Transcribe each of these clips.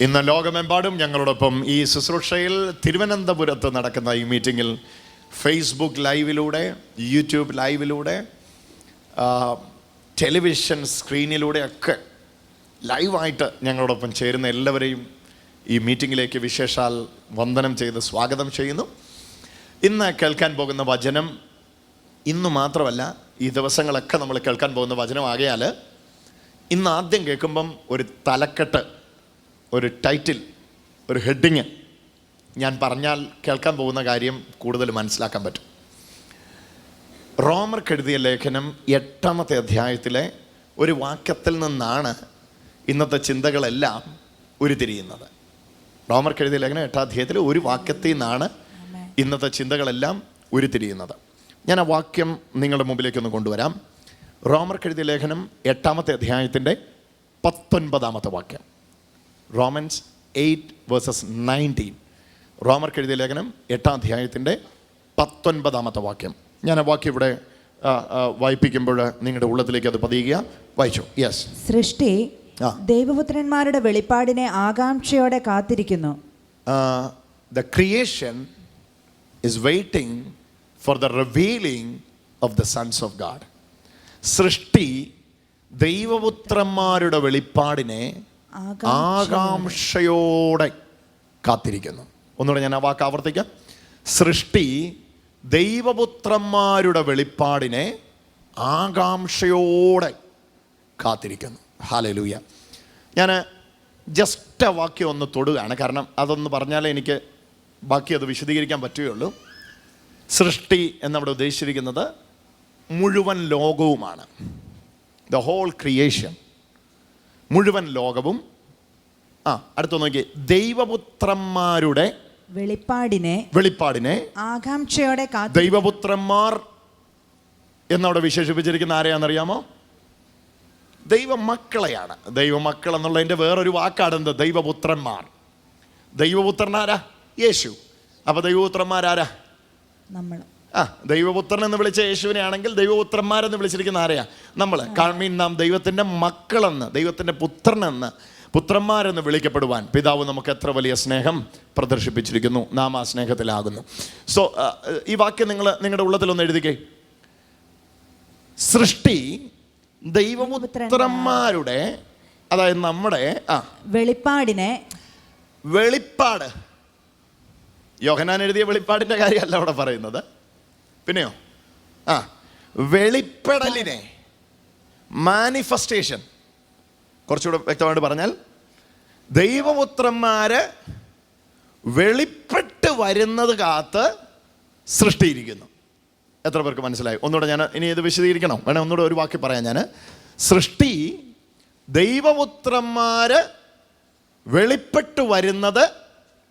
ഇന്ന് ലോകമെമ്പാടും ഞങ്ങളോടൊപ്പം ഈ ശുശ്രൂഷയിൽ തിരുവനന്തപുരത്ത് നടക്കുന്ന ഈ മീറ്റിങ്ങിൽ ഫേസ്ബുക്ക് ലൈവിലൂടെ യൂട്യൂബ് ലൈവിലൂടെ ടെലിവിഷൻ സ്ക്രീനിലൂടെ ഒക്കെ ലൈവായിട്ട് ഞങ്ങളോടൊപ്പം ചേരുന്ന എല്ലാവരെയും ഈ മീറ്റിങ്ങിലേക്ക് വിശേഷാൽ വന്ദനം ചെയ്ത് സ്വാഗതം ചെയ്യുന്നു. ഇന്ന് കേൾക്കാൻ പോകുന്ന വചനം ഇന്ന് മാത്രമല്ല ഈ ദിവസങ്ങളൊക്കെ നമ്മൾ കേൾക്കാൻ പോകുന്ന വചനമാകയാൽ ഇന്ന് ആദ്യം കേൾക്കുമ്പം ഒരു തലക്കെട്ട് ഒരു ടൈറ്റിൽ ഒരു ഹെഡിങ് ഞാൻ പറഞ്ഞാൽ കേൾക്കാൻ പോകുന്ന കാര്യം കൂടുതൽ മനസ്സിലാക്കാൻ പറ്റും. റോമർക്ക് എഴുതിയ ലേഖനം എട്ടാമത്തെ അധ്യായത്തിലെ ഒരു വാക്യത്തിൽ നിന്നാണ് ഇന്നത്തെ ചിന്തകളെല്ലാം ഉരുത്തിരിയുന്നത്. റോമർക്ക് എഴുതിയ ലേഖനം എട്ടാം അധ്യായത്തിൽ ഒരു വാക്യത്തിൽ നിന്നാണ് ഇന്നത്തെ ചിന്തകളെല്ലാം ഉരുത്തിരിയുന്നത്. ഞാൻ ആ വാക്യം നിങ്ങളുടെ മുമ്പിലേക്കൊന്ന് കൊണ്ടുവരാം. റോമർക്ക് എഴുതിയ ലേഖനം എട്ടാമത്തെ അധ്യായത്തിന്റെ പത്തൊൻപതാമത്തെ വാക്യം. Romans eight verses nineteen. റോമർക്ക് എഴുതിയ ലേഖനം എട്ടാം അധ്യായത്തിന്റെ പത്തൊൻപതാമത്തെ വാക്യം. ഞാൻ ആ വാക്യം ഇവിടെ വായിപ്പിക്കുമ്പോൾ നിങ്ങളുടെ ഉള്ളത്തിലേക്ക് അത് പതിയുക. വായിച്ചു? യെസ് സൃഷ്ടി. ദൈവപുത്രന്മാരുടെ വെളിപ്പാടിനെ ആകാംക്ഷയോടെ കാത്തിരിക്കുന്നു. The creation is waiting for the revealing of the sons of God സൃഷ്ടി ദൈവപുത്രന്മാരുടെ വെളിപ്പാടിനെ ആകാംക്ഷയോടെ കാത്തിരിക്കുന്നു. ഒന്നുകൂടെ ഞാൻ ആ വാക്ക് ആവർത്തിക്കാം. സൃഷ്ടി ദൈവപുത്രന്മാരുടെ വെളിപ്പാടിനെ ആകാംക്ഷയോടെ കാത്തിരിക്കുന്നു. ഹാലലൂയ ഞാൻ ജസ്റ്റ് ആ വാക്യം ഒന്ന് തൊടുകയാണ്. കാരണം അതൊന്ന് പറഞ്ഞാലേ എനിക്ക് ബാക്കി അത് വിശദീകരിക്കാൻ പറ്റുകയുള്ളൂ. സൃഷ്ടി എന്നവിടെ ഉദ്ദേശിച്ചിരിക്കുന്നത് മുഴുവൻ ലോകവുമാണ്. ദ ഹോൾ ക്രിയേഷൻ മുഴുവൻ ലോകവും ആ അടുത്ത നോക്കി. ദൈവപുത്രന്മാരുടെ വെളിപ്പാടിനെ വെളിപ്പാടിനെ ആകാംക്ഷയോടെ ദൈവപുത്രന്മാർ എന്നവിടെ വിശേഷിപ്പിച്ചിരിക്കുന്ന ആരെയാണെന്നറിയാമോ? ദൈവമക്കളെയാണ്. ദൈവമക്കൾ എന്നുള്ളതിന്റെ വേറൊരു വാക്കാണ് എന്ത് ദൈവപുത്രന്മാർ. ദൈവപുത്രനാരാ യേശു. അപ്പോൾ ദൈവപുത്രന്മാരാരാ? നമ്മൾ. ആ ദൈവപുത്രൻ എന്ന് വിളിച്ച യേശുവിനെ ആണെങ്കിൽ ദൈവപുത്രന്മാരെന്ന് വിളിച്ചിരിക്കുന്ന ആരെയാ? നമ്മൾ കാൺമീൻ നാം ദൈവത്തിന്റെ മക്കളെന്ന് ദൈവത്തിന്റെ പുത്രനെന്ന് പുത്രന്മാരെന്ന് വിളിക്കപ്പെടുവാൻ പിതാവ് നമുക്ക് എത്ര വലിയ സ്നേഹം പ്രദർശിപ്പിച്ചിരിക്കുന്നു. നാം ആ സ്നേഹത്തിലാകുന്നു. സോ ഈ വാക്യം നിങ്ങൾ നിങ്ങളുടെ ഉള്ളത്തിലൊന്ന് എഴുതിക്കേ. സൃഷ്ടി ദൈവപുത്രന്മാരുടെ അതായത് നമ്മുടെ ആ. വെളിപ്പാടിനെ വെളിപ്പാട്. യോഹനാൻ എഴുതിയ വെളിപ്പാടിന്റെ കാര്യമല്ല അവിടെ പറയുന്നത്. പിന്നെയോ? ആ വെളിപ്പെടലിനെ മാനിഫെസ്റ്റേഷൻ കുറച്ചുകൂടെ വ്യക്തമായിട്ട് പറഞ്ഞാൽ ദൈവപുത്രന്മാര് വെളിപ്പെട്ട് വരുന്നത് കാത്ത് സൃഷ്ടിയിരിക്കുന്നു. എത്ര പേർക്ക് മനസ്സിലായി? ഒന്നുകൂടെ ഞാൻ ഇനി ഇത് വിശദീകരിക്കണം. വേണേ ഒന്നുകൂടെ ഒരു വാക്കി പറയാം ഞാൻ സൃഷ്ടി ദൈവപുത്രന്മാര് വെളിപ്പെട്ട് വരുന്നത്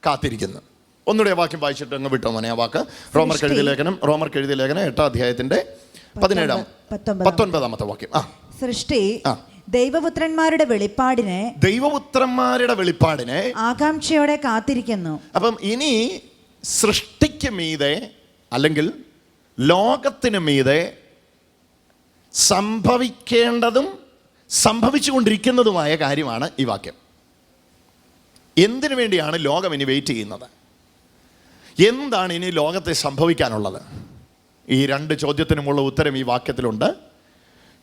കാത്തിരിക്കുന്നു. ഒന്നുകൂടെ വാക്യം വായിച്ചിട്ട് അങ്ങ് വിട്ടോ മോനെ ആ വാക്ക്. റോമർ എഴുതിയ ലേഖനം റോമർ എഴുതിയ ലേഖനം എട്ടാം അധ്യായത്തിന്റെ പതിനേഴാം. പത്തൊൻപതാമത്തെ വാക്യം. ആ. സൃഷ്ടി ദൈവപുത്രന്മാരുടെ വെളിപ്പാടിനെ ദൈവപുത്രന്മാരുടെ വെളിപ്പാടിനെ ആകാംക്ഷയോടെ കാത്തിരിക്കുന്നു. അപ്പം ഇനി സൃഷ്ടിക്ക് മീതെ അല്ലെങ്കിൽ ലോകത്തിന് മീതെ സംഭവിക്കേണ്ടതും സംഭവിച്ചുകൊണ്ടിരിക്കുന്നതുമായ കാര്യമാണ് ഈ വാക്യം. എന്തിനു വേണ്ടിയാണ് ലോകം ഇനി വെയിറ്റ് ചെയ്യുന്നത്? എന്താണ് ഇനി ലോകത്തെ സംഭവിക്കാനുള്ളത്? ഈ രണ്ട് ചോദ്യത്തിനുമുള്ള ഉത്തരം ഈ വാക്യത്തിലുണ്ട്.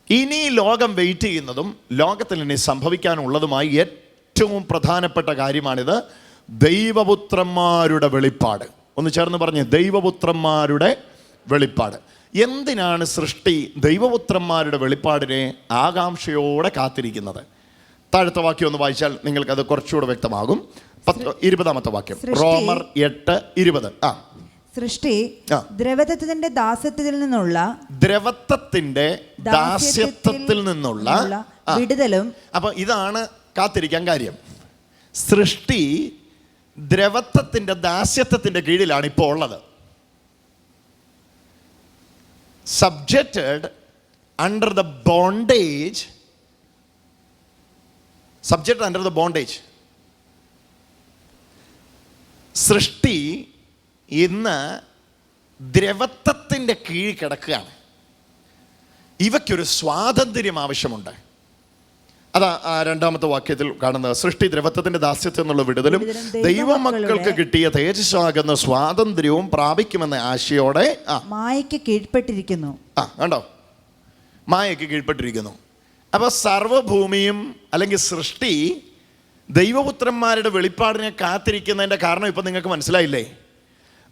ഇനി ലോകം വെയിറ്റ് ചെയ്യുന്നതും ലോകത്തിൽ ഇനി സംഭവിക്കാനുള്ളതുമായി ഏറ്റവും പ്രധാനപ്പെട്ട കാര്യമാണിത്. ദൈവപുത്രന്മാരുടെ വെളിപ്പാട്. ഒന്ന് ചേർന്ന് പറഞ്ഞ് ദൈവപുത്രന്മാരുടെ വെളിപ്പാട്. എന്തിനാണ് സൃഷ്ടി ദൈവപുത്രന്മാരുടെ വെളിപ്പാടിനെ ആകാംക്ഷയോടെ കാത്തിരിക്കുന്നത്? താഴത്തെ വാക്യം ഒന്ന് വായിച്ചാൽ നിങ്ങൾക്ക് അത് കുറച്ചുകൂടെ വ്യക്തമാകും. പത്ത് ഇരുപതാമത്തെ വാക്യം. റോമർ എട്ട് ഇരുപത്. ആ. സൃഷ്ടി. ദ്രവത്വത്തിന്റെ ദാസ്യത്തിൽ നിന്നുള്ള ദ്രവത്വത്തിന്റെ ദാസ്യത്വത്തിൽ നിന്നുള്ള വിടുതലും അപ്പൊ ഇതാണ് കാത്തിരിക്കാൻ കാര്യം. സൃഷ്ടി ദ്രവത്വത്തിന്റെ ദാസ്യത്വത്തിന്റെ കീഴിലാണ് ഇപ്പോൾ ഉള്ളത്. Subjected under the bondage subject under the bondage സൃഷ്ടി ഇന്ന് ദ്രവത്വത്തിന്റെ കീഴിൽ കിടക്കുകയാണ്. ഇവയ്ക്കൊരു സ്വാതന്ത്ര്യം ആവശ്യമുണ്ട്. അതാ ആ രണ്ടാമത്തെ വാക്യത്തിൽ കാണുന്നത് സൃഷ്ടി ദ്രവത്വത്തിന്റെ ദാസ്യത്തിൽ നിന്നുള്ള വിടുതലും ദൈവമക്കൾക്ക് കിട്ടിയ തേജസ്സാകുന്ന സ്വാതന്ത്ര്യവും പ്രാപിക്കുമെന്ന ആശയോടെ ആ. മായയ്ക്ക് കീഴ്പ്പെട്ടിരിക്കുന്നു. ആ കണ്ടോ? മായയ്ക്ക് കീഴ്പ്പെട്ടിരിക്കുന്നു. അപ്പോൾ സർവഭൂമിയും അല്ലെങ്കിൽ സൃഷ്ടി ദൈവപുത്രന്മാരുടെ വെളിപ്പാടിനെ കാത്തിരിക്കുന്നതിന്റെ കാരണം ഇപ്പം നിങ്ങൾക്ക് മനസ്സിലായില്ലേ?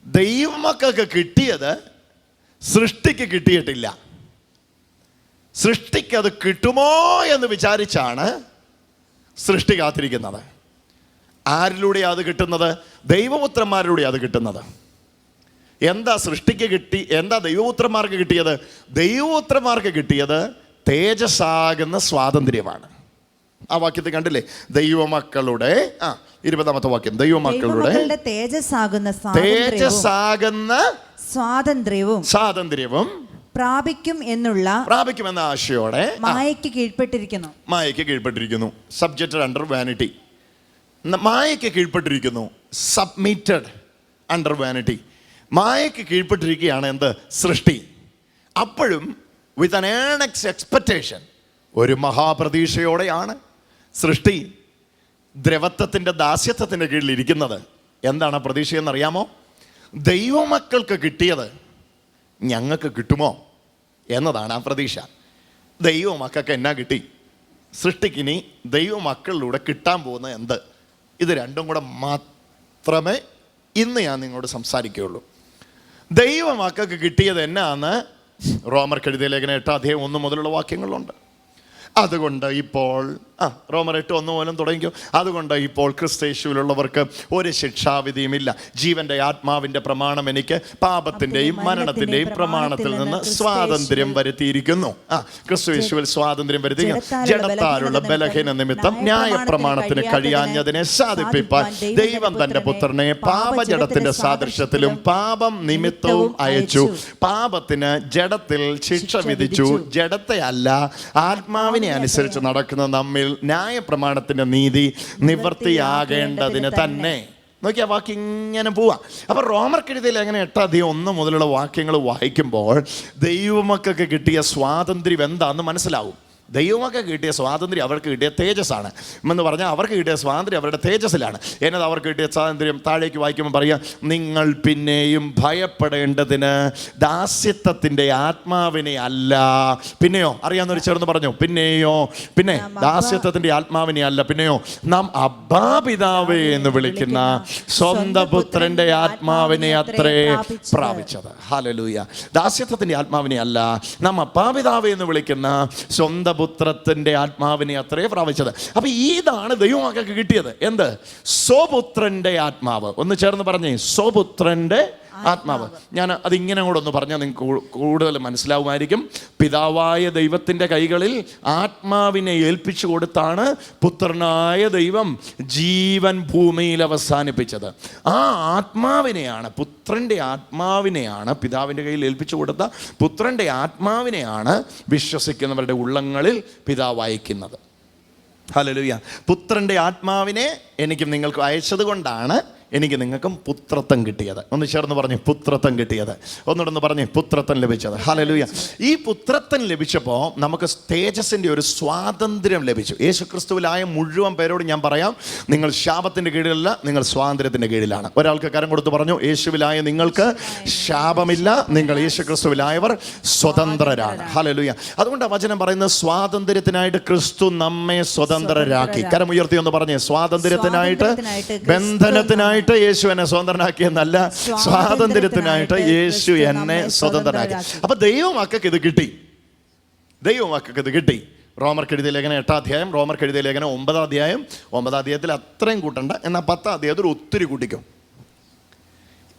ദൈവമക്കൾക്ക് കിട്ടിയത് സൃഷ്ടിക്ക് കിട്ടിയിട്ടില്ല. സൃഷ്ടിക്ക് അത് കിട്ടുമോ എന്ന് വിചാരിച്ചാണ് സൃഷ്ടി കാത്തിരിക്കുന്നത്. ആരിലൂടെയാണ് അത് കിട്ടുന്നത്? ദൈവപുത്രന്മാരിലൂടെയാണ് അത് കിട്ടുന്നത്. എന്താ സൃഷ്ടിക്ക് കിട്ടി എന്താ ദൈവപുത്രന്മാർക്ക് കിട്ടിയത്? ദൈവപുത്രന്മാർക്ക് കിട്ടിയത് തേജസ്സാകുന്ന സ്വാതന്ത്ര്യമാണ്. ആ വാക്യത്തെ കണ്ടില്ലേ? ദൈവമക്കളുടെ ആ ഇരുപതാമത്തെ വാക്യം. ദൈവമക്കളുടെ തേജസ്സാകുന്ന തേജസ്സാകുന്ന സ്വാതന്ത്ര്യവും സ്വാതന്ത്ര്യവും പ്രാപിക്കും എന്നുള്ള പ്രാപിക്കും എന്ന ആശയോടെ മായയ്ക്ക് കീഴ്പ്പെട്ടിരിക്കുന്നു. മായയ്ക്ക് കീഴ്പ്പെട്ടിരിക്കുന്നു. സബ്ജക്റ്റഡ് അണ്ടർ വാനിറ്റി മായയ്ക്ക് കീഴ്പ്പെട്ടിരിക്കുന്നു. സബ്മിറ്റഡ് അണ്ടർ വാനിറ്റി മായയ്ക്ക് കീഴ്പ്പെട്ടിരിക്കുകയാണ് എന്ത്? സൃഷ്ടി. അപ്പോഴും വിത്ത് അൻ ഏണക്സ് എക്സ്പെക്റ്റേഷൻ ഒരു മഹാപ്രതീക്ഷയോടെയാണ് സൃഷ്ടി ദ്രവത്വത്തിന്റെ ദാസ്യത്വത്തിന്റെ കീഴിൽ ഇരിക്കുന്നത്. എന്താണ് പ്രതീക്ഷയെന്നറിയാമോ ദൈവമക്കൾക്ക് കിട്ടിയത് ഞങ്ങൾക്ക് കിട്ടുമോ എന്നതാണ് ആ പ്രതീക്ഷ. ദൈവമക്കൾക്ക് എന്നാ കിട്ടി? സൃഷ്ടിക്കിനി ദൈവമക്കളിലൂടെ കിട്ടാൻ പോകുന്ന എന്ത്? ഇത് രണ്ടും കൂടെ മാത്രമേ ഇന്ന് ഞാൻ നിങ്ങളോട് സംസാരിക്കുകയുള്ളൂ. ദൈവമക്കൾക്ക് കിട്ടിയത് എന്നാന്ന് റോമർ കെഴുതിയ ലേഖനം എട്ടാം അധ്യായം ഒന്ന് മുതലുള്ള വാക്യങ്ങളുണ്ട് അതുകൊണ്ട് ഇപ്പോൾ ആ റോമർ എട്ട് ഒന്ന് മൂലം തുടങ്ങിക്കോ. അതുകൊണ്ട് ഇപ്പോൾ ക്രിസ്തേശുവിലുള്ളവർക്ക് ഒരു ശിക്ഷാവിധിയുമില്ല. ജീവന്റെ ആത്മാവിന്റെ പ്രമാണം എനിക്ക് പാപത്തിന്റെയും മരണത്തിന്റെയും പ്രമാണത്തിൽ നിന്ന് സ്വാതന്ത്ര്യം വരുത്തിയിരിക്കുന്നു. ആ ക്രിസ്തുയേശുവിൽ സ്വാതന്ത്ര്യം വരുത്തി ജഡത്താലുള്ള ബലഹീന നിമിത്തം ന്യായ പ്രമാണത്തിന് കഴിയാഞ്ഞതിനെ സാധിപ്പിപ്പാൻ ദൈവം തന്റെ പുത്രനെ പാപജടത്തിന്റെ സാദൃശ്യത്തിലും പാപം നിമിത്തവും അയച്ചു. പാപത്തിന് ജഡത്തിൽ ശിക്ഷ വിധിച്ചു. ജഡത്തെ അല്ല ആത്മാവിനെ അനുസരിച്ച് നടക്കുന്ന നമ്മിൽ ന്യായ പ്രമാണത്തിന്റെ നീതി നിവൃത്തിയാകേണ്ടതിന് തന്നെ. നോക്കിയാ വാക്ക് ഇങ്ങനെ പോവാ. അപ്പൊ റോമർക്കെഴുതിയിൽ എങ്ങനെ എട്ടാധികം ഒന്ന് മുതലുള്ള വാക്യങ്ങൾ വായിക്കുമ്പോൾ ദൈവമക്കൾക്ക് കിട്ടിയ സ്വാതന്ത്ര്യം എന്താന്ന് മനസ്സിലാവും. ദൈവമൊക്കെ കിട്ടിയ സ്വാതന്ത്ര്യം അവർക്ക് കിട്ടിയ തേജസ്സാണ്. എന്ന് പറഞ്ഞാൽ അവർക്ക് കിട്ടിയ സ്വാതന്ത്ര്യം അവരുടെ തേജസ്സിലാണ്. എന്നത് അവർക്ക് കിട്ടിയ സ്വാതന്ത്ര്യം? താഴേക്ക് വായിക്കുമ്പോൾ പറയാം നിങ്ങൾ പിന്നെയും ഭയപ്പെടേണ്ടതിന് ദാസ്യത്വത്തിന്റെ ആത്മാവിനെ അല്ല. പിന്നെയോ? അറിയാവുന്നവർ ചേർന്ന് പറഞ്ഞു പിന്നെയോ? പിന്നെ ദാസ്യത്വത്തിന്റെ ആത്മാവിനെ അല്ല. പിന്നെയോ? നാം അബ്ബാപിതാവേ എന്ന് വിളിക്കുന്ന സ്വന്തം പുത്രന്റെ ആത്മാവിനെ അത്രേ പ്രാപിച്ചത്. ഹാലലൂയ. ദാസ്യത്വത്തിന്റെ ആത്മാവിനെ അല്ല. നാം അപ്പാപിതാവ് എന്ന് വിളിക്കുന്ന സ്വന്തം പുത്രത്തിന്റെ ആത്മാവിനെ അത്രേ പ്രാപിച്ചത്. അപ്പം ഇതാണ് ദൈവമാക്കൾക്ക് കിട്ടിയത്. എന്ത്? സ്വപുത്രന്റെ ആത്മാവ്. ഒന്ന് ചേർന്ന് പറഞ്ഞേ. സ്വപുത്രന്റെ ആത്മാവ്. ഞാൻ അതിങ്ങനെ കൂടെ ഒന്ന് പറഞ്ഞാൽ നിങ്ങൾക്ക് കൂടുതൽ മനസ്സിലാവുമായിരിക്കും. പിതാവായ ദൈവത്തിന്റെ കൈകളിൽ ആത്മാവിനെ ഏൽപ്പിച്ചു കൊടുത്താണ് പുത്രനായ ദൈവം ജീവൻ ഭൂമിയിൽ അവസാനിപ്പിച്ചത്. ആ ആത്മാവിനെയാണ് പുത്രന്റെ ആത്മാവിനെയാണ് പിതാവിന്റെ കയ്യിൽ ഏൽപ്പിച്ചു കൊടുത്ത പുത്രന്റെ ആത്മാവിനെയാണ് വിശ്വസിക്കുന്നവരുടെ ഉള്ളങ്ങളിൽ പിതാവ് അയക്കുന്നത്. ഹലലുയ പുത്രന്റെ ആത്മാവിനെ എനിക്കും നിങ്ങൾക്ക് അയച്ചത് കൊണ്ടാണ് എനിക്ക് നിങ്ങൾക്കും പുത്രത്വം കിട്ടിയത്. ഒന്ന് ചേർന്ന് പറഞ്ഞു പുത്രത്വം കിട്ടിയത്. ഒന്നുകൂടെ പറഞ്ഞു പുത്രത്വം ലഭിച്ചത്. ഹലലൂയ ഈ പുത്രത്വം ലഭിച്ചപ്പോൾ നമുക്ക് തേജസ്സിന്റെ ഒരു സ്വാതന്ത്ര്യം ലഭിച്ചു. യേശു ക്രിസ്തുവിലായ മുഴുവൻ പേരോട് ഞാൻ പറയാം നിങ്ങൾ ശാപത്തിന്റെ കീഴിലല്ല നിങ്ങൾ സ്വാതന്ത്ര്യത്തിന്റെ കീഴിലാണ്. ഒരാൾക്ക് കരം കൊടുത്ത് പറഞ്ഞു യേശുവിലായ നിങ്ങൾക്ക് ശാപമില്ല നിങ്ങൾ യേശു ക്രിസ്തുവിലായവർ സ്വതന്ത്രരാണ്. ഹലലൂയ അതുകൊണ്ട് വചനം പറയുന്നത് സ്വാതന്ത്ര്യത്തിനായിട്ട് ക്രിസ്തു നമ്മെ സ്വതന്ത്രരാക്കി. കരമുയർത്തി എന്ന് പറഞ്ഞു സ്വാതന്ത്ര്യത്തിനായിട്ട് സ്വാതന്ത്ര്യത്തിനായിട്ട് യേശു എന്നെ സ്വതന്ത്രനാക്കിയെന്നല്ല സ്വാതന്ത്ര്യത്തിനായിട്ട് യേശു എന്നെ സ്വതന്ത്രനാക്കി. അപ്പൊ ദൈവമക്കൾക്ക് ഇത് കിട്ടി. ദൈവമക്കൾക്ക് ഇത് കിട്ടി. റോമർ കെഴുതിയ ലേഖനം എട്ടാം അധ്യായം റോമർ കെഴുതിയ ലേഖനം ഒമ്പതാം അധ്യായം ഒമ്പതാം അധ്യായത്തിൽ അത്രയും കൂട്ടണ്ട എന്നാൽ പത്താം അധ്യായത്തിൽ ഒത്തിരി കൂട്ടിക്കും.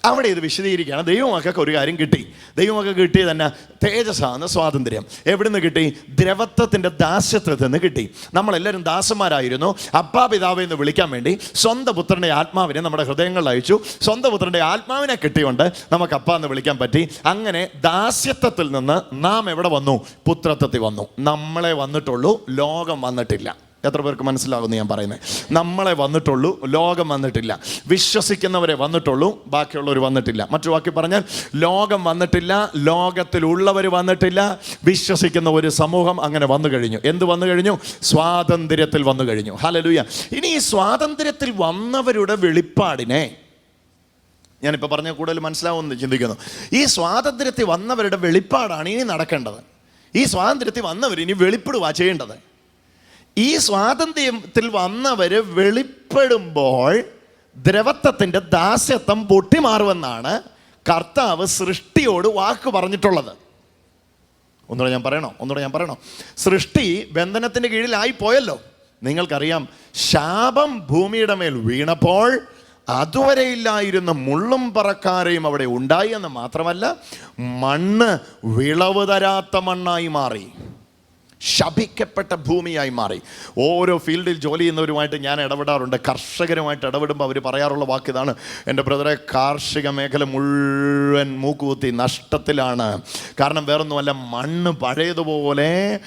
അവിടെ ഇത് വിശദീകരിക്കുകയാണ്. ദൈവമക്കൾക്ക് ഒരു കാര്യം കിട്ടി. ദൈവമൊക്കെ കിട്ടിയത് തന്നെ തേജസ്സാണ് സ്വാതന്ത്ര്യം. എവിടുന്ന് കിട്ടി? ദ്രവത്വത്തിന്റെ ദാസ്യത്വത്തിൽ നിന്ന് കിട്ടി. നമ്മളെല്ലാവരും ദാസന്മാരായിരുന്നു. അപ്പാ പിതാവ് എന്ന് വിളിക്കാൻ വേണ്ടി സ്വന്തം പുത്രന്റെ ആത്മാവിനെ നമ്മുടെ ഹൃദയങ്ങളിൽ അയച്ചു. സ്വന്തം പുത്രന്റെ ആത്മാവിനെ കിട്ടിയോണ്ട് നമുക്ക് അപ്പ എന്ന് വിളിക്കാൻ പറ്റി. അങ്ങനെ ദാസ്യത്വത്തിൽ നിന്ന് നാം എവിടെ വന്നു? പുത്രത്വത്തിൽ വന്നു. നമ്മളെ വന്നിട്ടുള്ളൂ ലോകം വന്നിട്ടില്ല. എത്ര പേർക്ക് മനസ്സിലാകുന്നു ഞാൻ പറയുന്നത് നമ്മളെ വന്നിട്ടുള്ളൂ ലോകം വന്നിട്ടില്ല. വിശ്വസിക്കുന്നവരെ വന്നിട്ടുള്ളൂ ബാക്കിയുള്ളവർ വന്നിട്ടില്ല. മറ്റു വാക്കി പറഞ്ഞാൽ ലോകം വന്നിട്ടില്ല ലോകത്തിലുള്ളവർ വന്നിട്ടില്ല വിശ്വസിക്കുന്ന ഒരു സമൂഹം അങ്ങനെ വന്നു കഴിഞ്ഞു. എന്ത് വന്നു കഴിഞ്ഞു? സ്വാതന്ത്ര്യത്തിൽ വന്നു കഴിഞ്ഞു. ഹലലൂയ ഇനി ഈ സ്വാതന്ത്ര്യത്തിൽ വന്നവരുടെ വെളിപ്പാടിനെ ഞാനിപ്പോൾ പറഞ്ഞ കൂടുതൽ മനസ്സിലാവുമെന്ന് ചിന്തിക്കുന്നു. ഈ സ്വാതന്ത്ര്യത്തിൽ വന്നവരുടെ വെളിപ്പാടാണ് ഇനി നടക്കേണ്ടത്. ഈ സ്വാതന്ത്ര്യത്തിൽ വന്നവർ ഇനി വെളിപ്പെടുവാ ചെയ്യേണ്ടത്. ഈ സ്വാതന്ത്ര്യത്തിൽ വന്നവർ വെളിപ്പെടുമ്പോൾ ദ്രവത്വത്തിന്റെ ദാസ്യത്വം പൊട്ടിമാറുമെന്നാണ് കർത്താവ് സൃഷ്ടിയോട് വാക്ക് പറഞ്ഞിട്ടുള്ളത്. ഒന്നുകൂടെ ഞാൻ പറയണോ? ഒന്നുകൂടെ ഞാൻ പറയണോ? സൃഷ്ടി ബന്ധനത്തിന്റെ കീഴിലായി പോയല്ലോ. നിങ്ങൾക്കറിയാം ശാപം ഭൂമിയുടെ മേൽ വീണപ്പോൾ അതുവരെ ഇല്ലായിരുന്ന മുള്ളും പറക്കാരെയും അവിടെ ഉണ്ടായി എന്ന് മാത്രമല്ല മണ്ണ് വിളവ് തരാത്ത മണ്ണായി മാറി. ശപിക്കപ്പെട്ട ഭൂമിയായി മാറി. ഓരോ ഫീൽഡിൽ ജോലി ചെയ്യുന്നവരുമായിട്ട് ഞാൻ ഇടപെടാറുണ്ട്. കർഷകരുമായിട്ട് ഇടപെടുമ്പോൾ അവർ പറയാറുള്ള വാക്ക് ഇതാണ് എന്റെ ബ്രദറെ കാർഷിക മേഖല മുഴുവൻ മൂക്കുകുത്തി നഷ്ടത്തിലാണ്. കാരണം വേറൊന്നുമല്ല മണ്ണ് പഴയതുപോലെ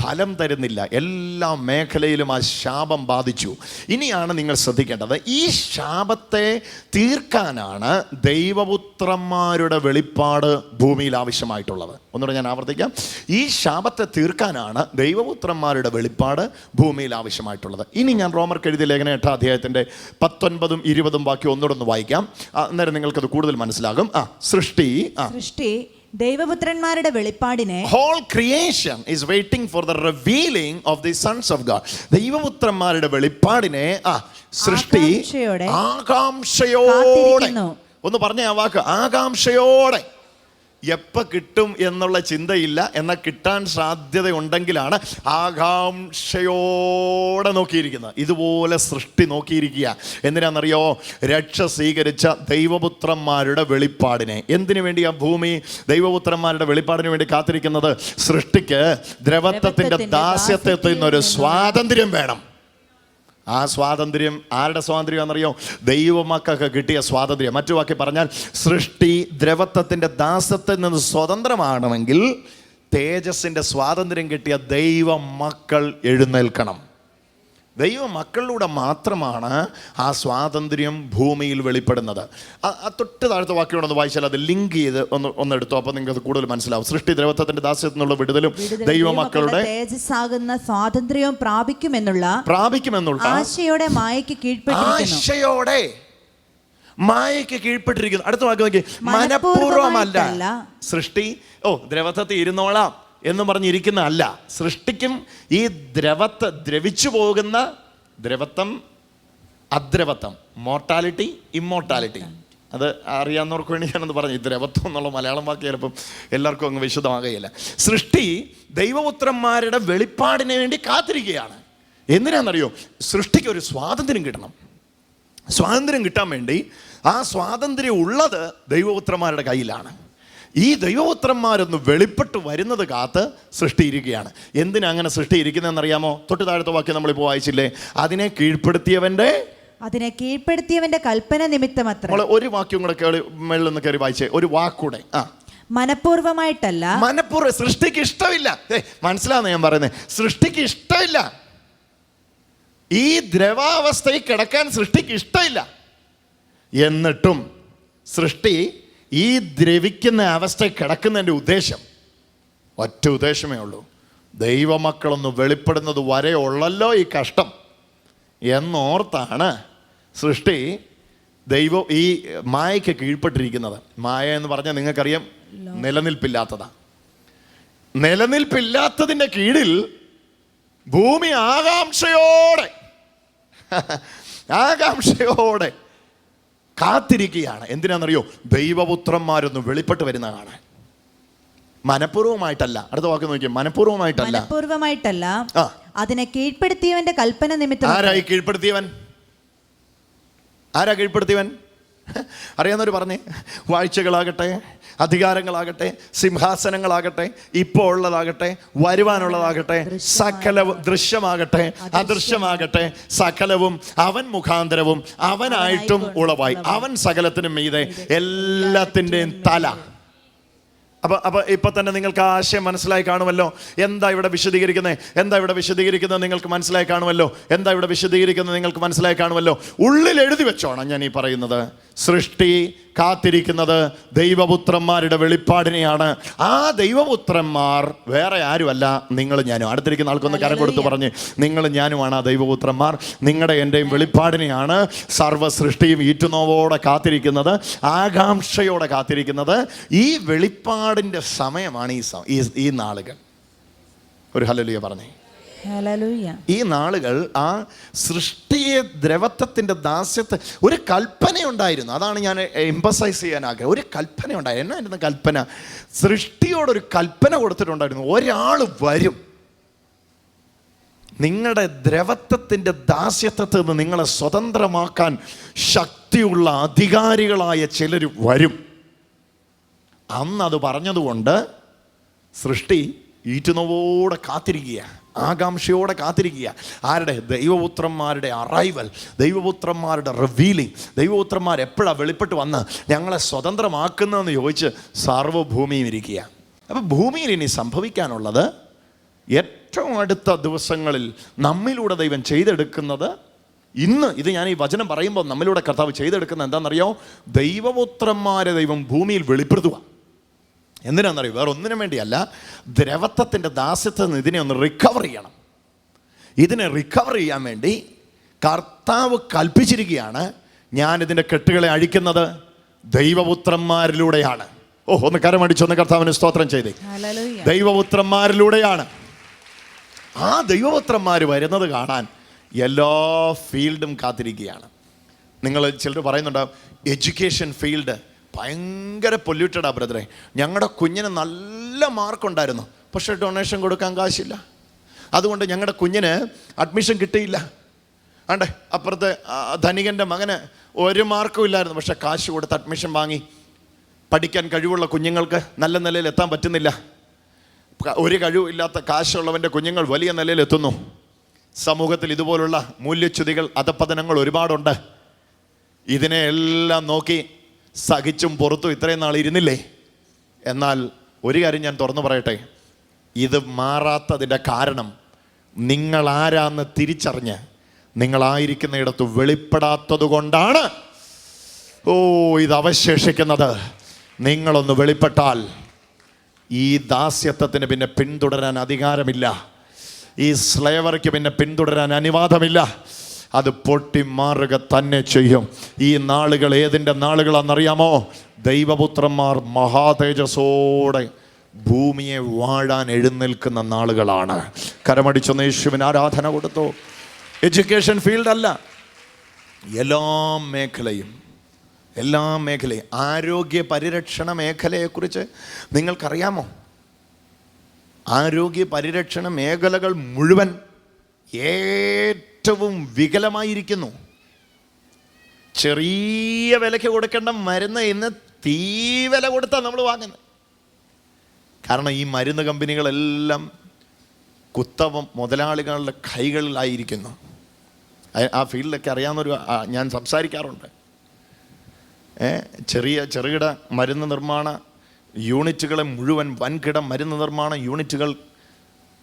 ഫലം തരുന്നില്ല. എല്ലാ മേഖലയിലും ആ ശാപം ബാധിച്ചു. ഇനിയാണ് നിങ്ങൾ ശ്രദ്ധിക്കേണ്ടത്. ഈ ശാപത്തെ തീർക്കാനാണ് ദൈവപുത്രന്മാരുടെ വെളിപ്പാട് ഭൂമിയിൽ ആവശ്യമായിട്ടുള്ളത്. ഒന്നുകൂടെ ഞാൻ ആവർത്തിക്കാം. ഈ ശാപത്തെ തീർക്കാനാണ് ദൈവപുത്രന്മാരുടെ വെളിപ്പാട് ഭൂമിയിൽ ആവശ്യമായിട്ടുള്ളത്. ഇനി ഞാൻ റോമർക്ക് എഴുതിയ ലേഖന എട്ടാം അധ്യായത്തിന്റെ പത്തൊൻപതും ഇരുപതും ബാക്കി ഒന്നുകൂടെ വായിക്കാം. അന്നേരം നിങ്ങൾക്കത് കൂടുതൽ മനസ്സിലാകും. ആ സൃഷ്ടി ആ. സൃഷ്ടി ദൈവപുത്രന്മാരുടെ വെളിപ്പാടിനെ whole creation is waiting for the revealing of the sons of God ദൈവപുത്രന്മാരുടെ വെളിപ്പാടിനെ ആ സൃഷ്ടി ആകാംക്ഷയോടെ. ഒന്ന് പറഞ്ഞ ആ വാക്ക് ആകാംക്ഷയോടെ. എപ്പ കിട്ടും എന്നുള്ള ചിന്തയില്ല. എന്നാൽ കിട്ടാൻ സാധ്യതയുണ്ടെങ്കിലാണ് ആകാംക്ഷയോടെ നോക്കിയിരിക്കുന്നത്. ഇതുപോലെ സൃഷ്ടി നോക്കിയിരിക്കുക. എന്തിനാണെന്നറിയോ? രക്ഷ സ്വീകരിച്ച ദൈവപുത്രന്മാരുടെ വെളിപ്പാടിനെ. എന്തിനു വേണ്ടി ആ ഭൂമി ദൈവപുത്രന്മാരുടെ വെളിപ്പാടിന് വേണ്ടി കാത്തിരിക്കുന്നത്? സൃഷ്ടിക്ക് ദ്രവത്വത്തിന്റെ ദാസ്യത്തെ ദാസ്യത്വത്തിൽ നിന്നൊരു സ്വാതന്ത്ര്യം വേണം. ആ സ്വാതന്ത്ര്യം ആരുടെ സ്വാതന്ത്ര്യം എന്നറിയോ? ദൈവമക്കൾക്ക് കിട്ടിയ സ്വാതന്ത്ര്യം. മറ്റു വാക്കി പറഞ്ഞാൽ സൃഷ്ടി ദ്രവത്വത്തിന്റെ ദാസത്തിൽ നിന്ന് സ്വതന്ത്രമാണെങ്കിൽ തേജസ്സിന്റെ സ്വാതന്ത്ര്യം കിട്ടിയ ദൈവമക്കൾ എഴുന്നേൽക്കണം. ദൈവ മക്കളിലൂടെ മാത്രമാണ് ആ സ്വാതന്ത്ര്യം ഭൂമിയിൽ വെളിപ്പെടുന്നത്. തൊട്ട് താഴത്തെ വാക്കിയോടൊന്ന് വായിച്ചാൽ അത് ലിങ്ക് ചെയ്ത് ഒന്ന് ഒന്ന് എടുത്തോ അപ്പോൾ നിങ്ങൾക്ക് അത് കൂടുതൽ മനസ്സിലാവും. സൃഷ്ടി ദ്രവത്വത്തിന്റെ ദാസ്യത്തിൽ നിന്നുള്ള വിടുതലും ദൈവ മക്കളുടെ തേജസ്സാകുന്ന സ്വാതന്ത്ര്യവും പ്രാപിക്കുമെന്നുള്ള പ്രാപിക്കുമെന്നുള്ള ആശയോടെ മായയ്ക്ക് കീഴ്പ്പെട്ടിരിക്കുന്നു. ആശയോടെ മായയ്ക്ക് കീഴ്പ്പെട്ടിരിക്കുന്നു. അടുത്ത വാക്ക് നോക്കി. മനഃപൂർവമല്ല. സൃഷ്ടി ഓ ദ്രവത്വത്തിൽ ഇരുന്നോളാം. എന്ന് പറഞ്ഞിരിക്കുന്ന അല്ല. സൃഷ്ടിക്കും ഈ ദ്രവത്ത് ദ്രവിച്ചു പോകുന്ന ദ്രവത്വം അദ്രവത്വം. മോർട്ടാലിറ്റി ഇമ്മോർട്ടാലിറ്റി അത് അറിയാവുന്നവർക്ക് വേണ്ടി ഞാനൊന്ന് പറഞ്ഞു. ദ്രവത്വം എന്നുള്ള മലയാളം വാക്ക് ചിലപ്പം എല്ലാവർക്കും അങ്ങ് വിശദമാകുകയില്ല. സൃഷ്ടി ദൈവപുത്രന്മാരുടെ വെളിപ്പാടിന് വേണ്ടി കാത്തിരിക്കുകയാണ്. എന്തിനാണെന്നറിയോ? സൃഷ്ടിക്ക് ഒരു സ്വാതന്ത്ര്യം കിട്ടണം. സ്വാതന്ത്ര്യം കിട്ടാൻ വേണ്ടി ആ സ്വാതന്ത്ര്യം ഉള്ളത് ദൈവപുത്രന്മാരുടെ കയ്യിലാണ്. ഈ ദൈവപുത്രന്മാരൊന്ന് വെളിപ്പെട്ട് വരുന്നത് കാത്ത് സൃഷ്ടിയിരിക്കുകയാണ്. എന്തിനാ അങ്ങനെ സൃഷ്ടിയിരിക്കുന്നതെന്ന് അറിയാമോ തൊട്ട് താഴത്തെ വാക്യം നമ്മളിപ്പോൾ വായിച്ചില്ലേ? അതിനെ കീഴ്പ്പെടുത്തിയവന്റെ അതിനെ കീഴ്പ്പെടുത്തിയവന്റെ കൽപ്പന നിമിത്തമത്ര. നമ്മൾ ഒരു വാക്യം കൂടെ കേറി മേളിൽ നിന്ന് കയറി വായിച്ചേ. ഒരു വാക്കൂടെ. ആ. മനഃപൂർവമായിട്ടല്ല മനഃപൂർവം സൃഷ്ടിക്ക് ഇഷ്ടമില്ല. ഏ മനസ്സിലാന്ന് ഞാൻ പറയുന്നത് സൃഷ്ടിക്ക് ഇഷ്ടമില്ല. ഈ ദ്രവാവസ്ഥയിൽ കിടക്കാൻ സൃഷ്ടിക്ക് ഇഷ്ടമില്ല. എന്നിട്ടും സൃഷ്ടി ഈ ദ്രവിക്കുന്ന അവസ്ഥ കിടക്കുന്നതിന്റെ ഉദ്ദേശം ഒറ്റ ഉദ്ദേശമേ ഉള്ളൂ. ദൈവമക്കളൊന്ന് വെളിപ്പെടുന്നത് വരെ ഉള്ളല്ലോ ഈ കഷ്ടം. എന്നോർത്താണ് സൃഷ്ടി ദൈവം ഈ മായയ്ക്ക് കീഴ്പ്പെട്ടിരിക്കുന്നത്. മായ എന്ന് പറഞ്ഞാൽ നിങ്ങൾക്കറിയാം നിലനിൽപ്പില്ലാത്തതാണ് നിലനിൽപ്പില്ലാത്തതിന്റെ കീഴിൽ ഭൂമി ആകാംക്ഷയോടെ ആകാംക്ഷയോടെ കാത്തിരിക്കുകയാണ്. എന്തിനാണെന്നറിയോ? ദൈവപുത്രന്മാരൊന്ന് വെളിപ്പെട്ട് വരുന്ന കാണാൻ മനഃപൂർവമായിട്ടല്ല. അടുത്ത വാക്ക് നോക്കിയാൽ മനഃപൂർവമായിട്ടല്ല. പൂർവമായിട്ടല്ല അതിനെ കീഴ്പ്പെടുത്തിയവന്റെ കൽപ്പന നിമിത്തം ആരായി കീഴ്പ്പെടുത്തിയവൻ? ആരാ കീഴ്പ്പെടുത്തിയവൻ? അറിയാവുന്നവർ പറഞ്ഞേ വാഴ്ചകളാകട്ടെ അധികാരങ്ങളാകട്ടെ സിംഹാസനങ്ങളാകട്ടെ ഇപ്പോൾ ഉള്ളതാകട്ടെ വരുവാനുള്ളതാകട്ടെ സകല ദൃശ്യമാകട്ടെ അദൃശ്യമാകട്ടെ സകലവും അവൻ മുഖാന്തരവും അവനായിട്ടും ഉളവായി. അവൻ സകലത്തിനും മീതെ എല്ലാത്തിന്റെയും തല. അപ്പൊ അപ്പൊ ഇപ്പൊ തന്നെ നിങ്ങൾക്ക് ആശയം മനസ്സിലായി കാണുമല്ലോ. എന്താ ഇവിടെ വിശദീകരിക്കുന്നത്? എന്താ ഇവിടെ വിശദീകരിക്കുന്നത് നിങ്ങൾക്ക് മനസ്സിലായി കാണുമല്ലോ? എന്താ ഇവിടെ വിശദീകരിക്കുന്നത് നിങ്ങൾക്ക് മനസ്സിലായി കാണുമല്ലോ? ഉള്ളിൽ എഴുതി വെച്ചോണം ഞാൻ ഈ പറയുന്നത്. സൃഷ്ടി കാത്തിരിക്കുന്നത് ദൈവപുത്രന്മാരുടെ വെളിപ്പാടിനെയാണ്. ആ ദൈവപുത്രന്മാർ വേറെ ആരുമല്ല. നിങ്ങൾ ഞാനും. അടുത്തിരിക്കുന്ന ആൾക്കൊന്ന് കരം കൊടുത്ത് പറഞ്ഞ് നിങ്ങൾ ഞാനുമാണ് ആ ദൈവപുത്രന്മാർ. നിങ്ങളുടെ എന്റെയും വെളിപ്പാടിനെയാണ് സർവ സൃഷ്ടിയും ഈറ്റുനോവോടെ കാത്തിരിക്കുന്നത് ആകാംക്ഷയോടെ കാത്തിരിക്കുന്നത്. ഈ വെളിപ്പാടിന്റെ സമയമാണ് ഈ ഈ നാളുകൾ. ഒരു ഹലലിയ പറഞ്ഞേ. ഈ നാളുകൾ ആ സൃഷ്ടിയെ ദ്രവത്വത്തിന്റെ ദാസ്യത്തെ ഒരു കൽപ്പനയുണ്ടായിരുന്നു. അതാണ് ഞാൻ എംബസൈസ് ചെയ്യാൻ ആഗ്രഹം. ഒരു കൽപ്പന ഉണ്ടായിരുന്നു എന്നായിരുന്നു കൽപ്പന? സൃഷ്ടിയോടൊരു കൽപ്പന കൊടുത്തിട്ടുണ്ടായിരുന്നു. ഒരാൾ വരും. നിങ്ങളുടെ ദ്രവത്വത്തിന്റെ ദാസ്യത്വത്തിൽ നിന്ന് നിങ്ങളെ സ്വതന്ത്രമാക്കാൻ ശക്തിയുള്ള അധികാരികളായ ചിലർ വരും. അന്ന് അത് പറഞ്ഞതുകൊണ്ട് സൃഷ്ടി ഈറ്റുന്നവോടെ കാത്തിരിക്കുക ആകാംക്ഷയോടെ കാത്തിരിക്കുക. ആരുടെ? ദൈവപുത്രന്മാരുടെ അറൈവൽ ദൈവപുത്രന്മാരുടെ റിവീലിംഗ് ദൈവപുത്രന്മാർ എപ്പോഴാണ് വെളിപ്പെട്ട് വന്ന് ഞങ്ങളെ സ്വതന്ത്രമാക്കുന്നതെന്ന് ചോദിച്ച് സാർവഭൂമിയും ഇരിക്കുക. അപ്പോൾ ഭൂമിയിൽ ഇനി സംഭവിക്കാനുള്ളത് ഏറ്റവും അടുത്ത ദിവസങ്ങളിൽ നമ്മിലൂടെ ദൈവം ചെയ്തെടുക്കുന്നത് ഇന്ന്. ഇത് ഞാൻ ഈ വചനം പറയുമ്പോൾ നമ്മിലൂടെ കർത്താവ് ചെയ്തെടുക്കുന്നത് എന്താണെന്നറിയോ ദൈവപുത്രന്മാരെ ദൈവം ഭൂമിയിൽ വെളിപ്പെടുത്തുക. എന്തിനാണെന്നറിയോ? വേറെ ഒന്നിനും വേണ്ടിയല്ല ദ്രവത്വത്തിന്റെ ദാസ്യത്തിൽ നിന്ന് ഇതിനെ ഒന്ന് റിക്കവർ ചെയ്യണം. ഇതിനെ റിക്കവർ ചെയ്യാൻ വേണ്ടി കർത്താവ് കൽപ്പിച്ചിരിക്കുകയാണ് ഞാൻ ഇതിന്റെ കെട്ടുകളെ അഴിക്കുന്നത് ദൈവപുത്രന്മാരിലൂടെയാണ്. ഓ ഒന്ന് കരമടിച്ചൊന്ന് കർത്താവിന് സ്തോത്രം ചെയ്തേ. ദൈവപുത്രന്മാരിലൂടെയാണ്. ആ ദൈവപുത്രന്മാർ വരുന്നത് കാണാൻ എല്ലാ ഫീൽഡും കാത്തിരിക്കുകയാണ്. നിങ്ങൾ ചിലർ പറയുന്നുണ്ടാവും എഡ്യൂക്കേഷൻ ഫീൽഡ് ഭയങ്കര പൊല്യൂട്ടഡാ ബ്രദറെ. ഞങ്ങളുടെ കുഞ്ഞിന് നല്ല മാർക്കുണ്ടായിരുന്നു. പക്ഷേ ഡൊണേഷൻ കൊടുക്കാൻ കാശില്ല. അതുകൊണ്ട് ഞങ്ങളുടെ കുഞ്ഞിന് അഡ്മിഷൻ കിട്ടിയില്ല. ആണ്ടേ അപ്പുറത്തെ ധനികന്റെ മകന് ഒരു മാർക്കും ഇല്ലായിരുന്നു. പക്ഷേ കാശ് കൊടുത്ത് അഡ്മിഷൻ വാങ്ങി. പഠിക്കാൻ കഴിവുള്ള കുഞ്ഞുങ്ങൾക്ക് നല്ല നിലയിൽ എത്താൻ പറ്റുന്നില്ല. ഒരു കഴിവില്ലാത്ത കാശുള്ളവന്റെ കുഞ്ഞുങ്ങൾ വലിയ നിലയിൽ എത്തുന്നു. സമൂഹത്തിൽ ഇതുപോലുള്ള മൂല്യച്യുതികൾ അധപ്പതനങ്ങൾ ഒരുപാടുണ്ട്. ഇതിനെ എല്ലാം നോക്കി സഹിച്ചും പുറത്തും ഇത്രയും നാൾ ഇരുന്നില്ലേ? എന്നാൽ ഒരു കാര്യം ഞാൻ തുറന്നു പറയട്ടെ. ഇത് മാറാത്തതിന്റെ കാരണം നിങ്ങൾ ആരാന്ന് തിരിച്ചറിഞ്ഞ് നിങ്ങളായിരിക്കുന്നിടത്ത് വെളിപ്പെടാത്തത് കൊണ്ടാണ്. ഓ ഇത് അവശേഷിക്കുന്നത്. നിങ്ങളൊന്ന് വെളിപ്പെട്ടാൽ ഈ ദാസ്യത്വത്തിന് പിന്നെ പിന്തുടരാൻ അധികാരമില്ല. ഈ സ്ലേവർക്ക് പിന്നെ പിന്തുടരാൻ അനുവാദമില്ല. അത് പൊട്ടി മാറുക തന്നെ ചെയ്യും. ഈ നാളുകൾ ഏതിന്റെ നാളുകളാണെന്നറിയാമോ? ദൈവപുത്രന്മാർ മഹാതേജസോടെ ഭൂമിയെ വാഴാൻ എഴുന്നേൽക്കുന്ന നാളുകളാണ്. കരമടിച്ചൊന്ന് യേശുവിന് ആരാധന കൊടുത്തു. എഡ്യൂക്കേഷൻ ഫീൽഡല്ല എല്ലാ മേഖലയും എല്ലാ മേഖലയും ആരോഗ്യ പരിരക്ഷണ മേഖലയെക്കുറിച്ച് നിങ്ങൾക്കറിയാമോ? ആരോഗ്യ പരിരക്ഷണ മേഖലകൾ മുഴുവൻ ഏറ്റവും വികലമായിരിക്കുന്നു. ചെറിയ വിലയ്ക്ക് കൊടുക്കേണ്ട മരുന്ന് ഇന്ന് തീ വില കൊടുത്താണ് നമ്മൾ വാങ്ങുന്നത്. കാരണം ഈ മരുന്ന് കമ്പനികളെല്ലാം കുത്തവം മുതലാളികളുടെ കൈകളിലായിരിക്കുന്നു. ആ- ഫീൽഡിലൊക്കെ അറിയാവുന്നൊരു ഞാൻ സംസാരിക്കാറുണ്ട്. ചെറിയ ചെറുകിട മരുന്ന് നിർമ്മാണ യൂണിറ്റുകളെ മുഴുവൻ വൻകിട മരുന്ന് നിർമ്മാണ യൂണിറ്റുകൾ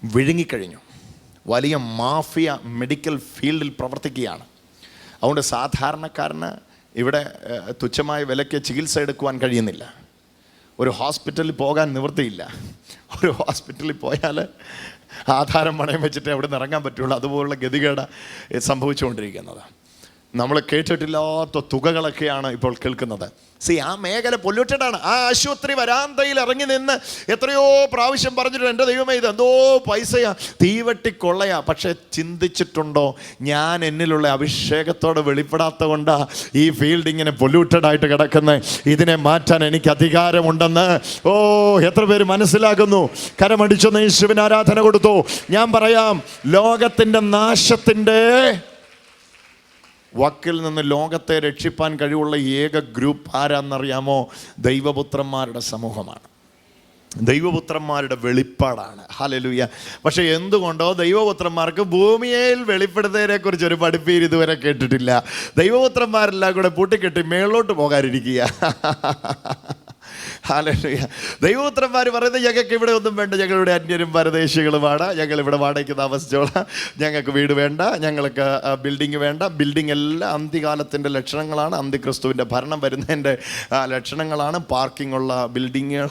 വിഴുങ്ങിക്കഴിഞ്ഞു. വലിയ മാഫിയ മെഡിക്കൽ ഫീൽഡിൽ പ്രവർത്തിക്കുകയാണ്. അതുകൊണ്ട് സാധാരണക്കാരന് ഇവിടെ തുച്ഛമായ വിലയ്ക്ക് ചികിത്സ എടുക്കുവാൻ കഴിയുന്നില്ല. ഒരു ഹോസ്പിറ്റലിൽ പോകാൻ നിവൃത്തിയില്ല. ഒരു ഹോസ്പിറ്റലിൽ പോയാൽ ആധാരം പണയം വെച്ചിട്ട് അവിടെ നിന്ന് ഇറങ്ങാൻ പറ്റുള്ളൂ. അതുപോലുള്ള ഗതികേട് സംഭവിച്ചുകൊണ്ടിരിക്കുന്നത്. നമ്മൾ കേട്ടിട്ടില്ലാത്ത തുകകളൊക്കെയാണ് ഇപ്പോൾ കേൾക്കുന്നത്. സി ആ മേഖല പൊല്യൂട്ടഡ് ആണ് ആ ആശുപത്രി വരാന്തയിൽ ഇറങ്ങി നിന്ന് എത്രയോ പ്രാവശ്യം പറഞ്ഞിട്ടുണ്ട് എന്റെ ദൈവമേ ഇത് എന്തോ പൈസയാ തീവട്ടി കൊള്ളയാ പക്ഷെ ചിന്തിച്ചിട്ടുണ്ടോ? ഞാൻ എന്നിലുള്ള അഭിഷേകത്തോടെ വെളിപ്പെടാത്ത കൊണ്ടാ ഈ ഫീൽഡ് ഇങ്ങനെ പൊല്യൂട്ടഡ് ആയിട്ട് കിടക്കുന്നത് ഇതിനെ മാറ്റാൻ എനിക്ക് അധികാരമുണ്ടെന്ന്. ഓ എത്ര പേര് മനസ്സിലാക്കുന്നു കരമടിച്ചൊന്ന് യേശുവിന് ആരാധന കൊടുത്തു. ഞാൻ പറയാം ലോകത്തിന്റെ നാശത്തിന്റെ വക്കിൽ നിന്ന് ലോകത്തെ രക്ഷിപ്പാൻ കഴിവുള്ള ഏക ഗ്രൂപ്പ് ആരാന്നറിയാമോ? ദൈവപുത്രന്മാരുടെ സമൂഹമാണ്. ദൈവപുത്രന്മാരുടെ വെളിപ്പാടാണ്. ഹലലുയ പക്ഷെ എന്തുകൊണ്ടോ ദൈവപുത്രന്മാർക്ക് ഭൂമിയിൽ വെളിപ്പെടുത്തതിനെ കുറിച്ച് ഒരു പഠിപ്പീര് ഇതുവരെ കേട്ടിട്ടില്ല. ദൈവപുത്രന്മാരെല്ലാം കൂടെ പൂട്ടിക്കെട്ടി മേളോട്ട് പോകാനിരിക്കുക. ഹാലലുയ. ദൈവപുത്രന്മാർ പറയുന്നത് ഞങ്ങൾക്ക് ഇവിടെ ഒന്നും വേണ്ട. ഞങ്ങളുടെ അന്യരും പരദേശികളുമാണ്. ഞങ്ങൾ ഇവിടെ വാടകയ്ക്ക് താമസിച്ചോളാം. ഞങ്ങൾക്ക് വീട് വേണ്ട. ഞങ്ങൾക്ക് ബിൽഡിംഗ് വേണ്ട. ബിൽഡിംഗ് എല്ലാം അന്ത്യകാലത്തിന്റെ ലക്ഷണങ്ങളാണ്. അന്ത്യക്രിസ്തുവിന്റെ ഭരണം വരുന്നതിന്റെ ലക്ഷണങ്ങളാണ്. പാർക്കിംഗ് ഉള്ള ബിൽഡിങ്ങുകൾ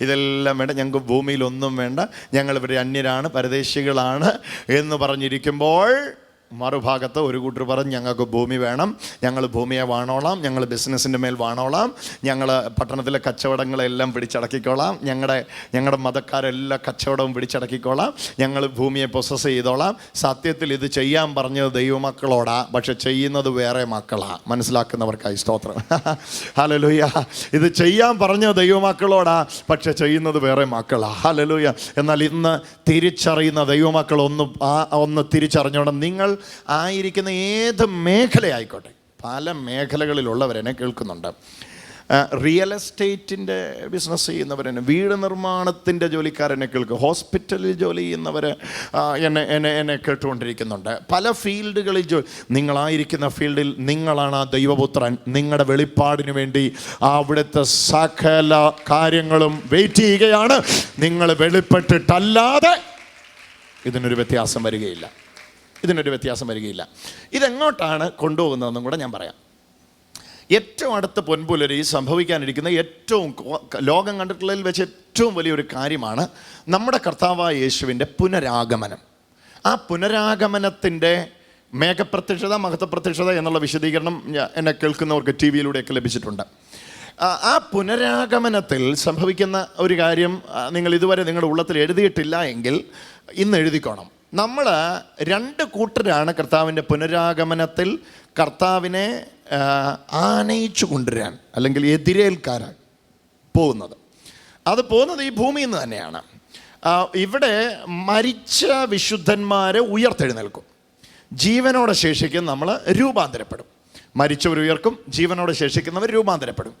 ഇതെല്ലാം വേണ്ട. ഞങ്ങൾക്ക് ഭൂമിയിലൊന്നും വേണ്ട. ഞങ്ങളിവിടെ അന്യരാണ് പരദേശികളാണ് എന്ന് പറഞ്ഞിരിക്കുമ്പോൾ മറുഭാഗത്ത് ഒരു കൂട്ടർ പറഞ്ഞ് ഞങ്ങൾക്ക് ഭൂമി വേണം ഞങ്ങൾ ഭൂമിയെ വാണോളാം ഞങ്ങൾ ബിസിനസ്സിന്റെ മേൽ വാണോളാം ഞങ്ങൾ പട്ടണത്തിലെ കച്ചവടങ്ങളെല്ലാം പിടിച്ചടക്കിക്കോളാം ഞങ്ങളുടെ ഞങ്ങളുടെ മതക്കാരെല്ലാ കച്ചവടവും പിടിച്ചടക്കിക്കോളാം ഞങ്ങൾ ഭൂമിയെ പൊസസ് ചെയ്തോളാം. സത്യത്തിൽ ഇത് ചെയ്യാൻ പറഞ്ഞത് ദൈവമക്കളോടാ പക്ഷെ ചെയ്യുന്നത് വേറെ മക്കളാ. മനസ്സിലാക്കുന്നവർക്കായി സ്തോത്രം. ഹലലൂയ ഇത് ചെയ്യാൻ പറഞ്ഞത് ദൈവമക്കളോടാ പക്ഷെ ചെയ്യുന്നത് വേറെ മക്കളാ. ഹലലൂയ എന്നാൽ ഇന്ന് തിരിച്ചറിയുന്ന ദൈവമക്കൾ ഒന്ന് ഒന്ന് തിരിച്ചറിഞ്ഞോണം. നിങ്ങൾ ആയിരിക്കുന്ന ഏത് മേഖലയായിക്കോട്ടെ. പല മേഖലകളിലുള്ളവരെന്നെ കേൾക്കുന്നുണ്ട്. റിയൽ എസ്റ്റേറ്റിന്റെ ബിസിനസ് ചെയ്യുന്നവരെന്നെ വീട് നിർമ്മാണത്തിന്റെ ജോലിക്കാരെന്നെ കേൾക്കും. ഹോസ്പിറ്റലിൽ ജോലി ചെയ്യുന്നവർ എന്നെ എന്നെ എന്നെ കേട്ടുകൊണ്ടിരിക്കുന്നുണ്ട്. പല ഫീൽഡുകളിൽ ജോ നിങ്ങളായിരിക്കുന്ന ഫീൽഡിൽ നിങ്ങളാണ് ആ ദൈവപുത്രൻ. നിങ്ങളുടെ വെളിപ്പാടിന് വേണ്ടി അവിടുത്തെ സകല കാര്യങ്ങളും വെയിറ്റ് ചെയ്യുകയാണ്. നിങ്ങൾ വെളിപ്പെട്ടിട്ടല്ലാതെ ഇതിനൊരു വ്യത്യാസം വരികയില്ല. ഇതിനൊരു വ്യത്യാസം വരികയില്ല. ഇതെങ്ങോട്ടാണ് കൊണ്ടുപോകുന്നതെന്നും കൂടെ ഞാൻ പറയാം. ഏറ്റവും അടുത്ത പൊൻപുലരി സംഭവിക്കാനിരിക്കുന്ന ഏറ്റവും ലോകം കണ്ടിട്ടുള്ളതിൽ വെച്ച് ഏറ്റവും വലിയൊരു കാര്യമാണ് നമ്മുടെ കർത്താവായ യേശുവിന്റെ പുനരാഗമനം. ആ പുനരാഗമനത്തിന്റെ മേഘപ്രത്യക്ഷത മഹത്വപ്രത്യക്ഷത എന്നുള്ള വിശദീകരണം എന്നെ കേൾക്കുന്നവർക്ക് ടി വിയിലൂടെയൊക്കെ ലഭിച്ചിട്ടുണ്ട്. ആ പുനരാഗമനത്തിൽ സംഭവിക്കുന്ന ഒരു കാര്യം നിങ്ങൾ ഇതുവരെ നിങ്ങളുടെ ഉള്ളത്തിൽ എഴുതിയിട്ടില്ല എങ്കിൽ ഇന്ന് എഴുതിക്കോണം. നമ്മൾ രണ്ട് കൂട്ടരാണ് കർത്താവിന്റെ പുനരാഗമനത്തിൽ കർത്താവിനെ ആനയിച്ചു കൊണ്ടുവരാൻ അല്ലെങ്കിൽ എതിരേൽക്കാരാൻ പോകുന്നത്. അത് പോകുന്നത് ഈ ഭൂമിയിൽ നിന്ന് തന്നെയാണ്. ഇവിടെ മരിച്ച വിശുദ്ധന്മാരെ ഉയർത്തെഴുന്നേൽക്കും. ജീവനോടെ ശേഷിക്കും നമ്മൾ രൂപാന്തരപ്പെടും. മരിച്ചവർ ഉയർക്കും ജീവനോടെ ശേഷിക്കുന്നവർ രൂപാന്തരപ്പെടും.